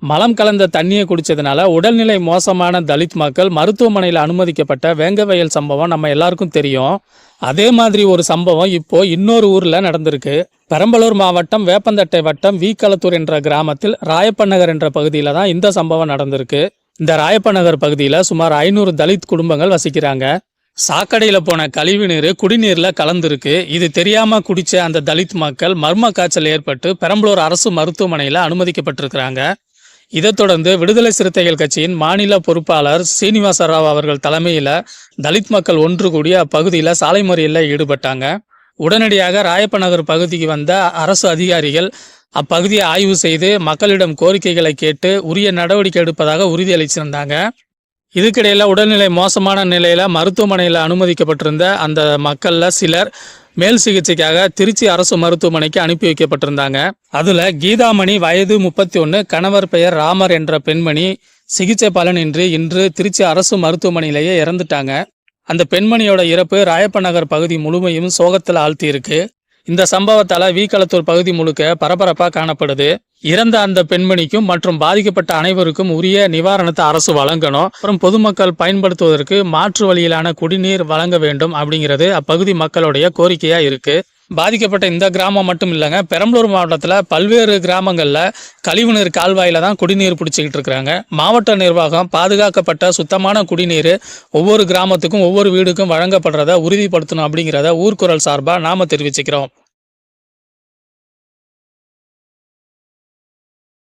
மலம் கலந்த தண்ணியை குடிச்சதுனால உடல்நிலை மோசமான தலித் மக்கள் மருத்துவமனையில் அனுமதிக்கப்பட்ட வேங்கவயல் சம்பவம் நம்ம எல்லாருக்கும் தெரியும். அதே மாதிரி ஒரு சம்பவம் இப்போ இன்னொரு ஊர்ல நடந்திருக்கு. பெரம்பலூர் மாவட்டம் வேப்பந்தட்டை வட்டம் வீக்களத்தூர் என்ற கிராமத்தில் ராயப்பநகர் என்ற பகுதியில தான் இந்த சம்பவம் நடந்திருக்கு. இந்த ராயப்பநகர் பகுதியில சுமார் ஐநூறு தலித் குடும்பங்கள் வசிக்கிறாங்க. சாக்கடையில போன கழிவு நீர் குடிநீர்ல கலந்துருக்கு. இது தெரியாம குடிச்ச அந்த தலித் மக்கள் மர்ம காய்ச்சல் ஏற்பட்டு பெரம்பலூர் அரசு மருத்துவமனையில அனுமதிக்கப்பட்டிருக்கிறாங்க. இதைத் தொடர்ந்து விடுதலை சிறுத்தைகள் கட்சியின் மாநில பொறுப்பாளர் சீனிவாச ராவ் அவர்கள் தலைமையில தலித் மக்கள் ஒன்று கூடி அப்பகுதியில் சாலை மறியலில் ஈடுபட்டாங்க. உடனடியாக ராயப்பநகர் பகுதிக்கு வந்த அரசு அதிகாரிகள் அப்பகுதியை ஆய்வு செய்து மக்களிடம் கோரிக்கைகளை கேட்டு உரிய நடவடிக்கை எடுப்பதாக உறுதியளிச்சிருந்தாங்க. இதுக்கிடையில உடல்நிலை மோசமான நிலையில மருத்துவமனையில் அனுமதிக்கப்பட்டிருந்த அந்த மக்கள்ல சிலர் மேல் சிகிச்சைக்காக திருச்சி அரசு மருத்துவமனைக்கு அனுப்பி வைக்கப்பட்டிருந்தாங்க. அதுல கீதாமணி வயது முப்பத்தி ஒன்று கணவர் பெயர் ராமர் என்ற பெண்மணி சிகிச்சை பலனின்றி இன்று திருச்சி அரசு மருத்துவமனையிலேயே இறந்துட்டாங்க. அந்த பெண்மணியோட இறப்பு ராயப்பநகர் பகுதி முழுமையும் சோகத்தில் ஆழ்த்தியிருக்கு. இந்த சம்பவத்தால வீக்களத்தூர் பகுதி முழுக்க பரபரப்பா காணப்படுது. இறந்த அந்த பெண்மணிக்கும் மற்றும் பாதிக்கப்பட்ட அனைவருக்கும் உரிய நிவாரணத்தை அரசு வழங்கணும். அப்புறம் பொதுமக்கள் பயன்படுத்துவதற்கு மாற்று வழியிலான குடிநீர் வழங்க வேண்டும் அப்படிங்கிறது அப்பகுதி மக்களுடைய கோரிக்கையா இருக்கு. பாதிக்கப்பட்ட இந்த கிராமம் மட்டும் இல்லைங்க. பெரம்பலூர் மாவட்டத்தில் பல்வேறு கிராமங்களில் கழிவுநீர் கால்வாயில் தான் குடிநீர் பிடிச்சிக்கிட்டு இருக்கிறாங்க. மாவட்ட நிர்வாகம் பாதுகாக்கப்பட்ட சுத்தமான குடிநீர் ஒவ்வொரு கிராமத்துக்கும் ஒவ்வொரு வீடுக்கும் வழங்கப்படுறத உறுதிப்படுத்தணும் அப்படிங்கிறத ஊர்க்குரல் சார்பாக நாம் தெரிவிச்சுக்கிறோம்.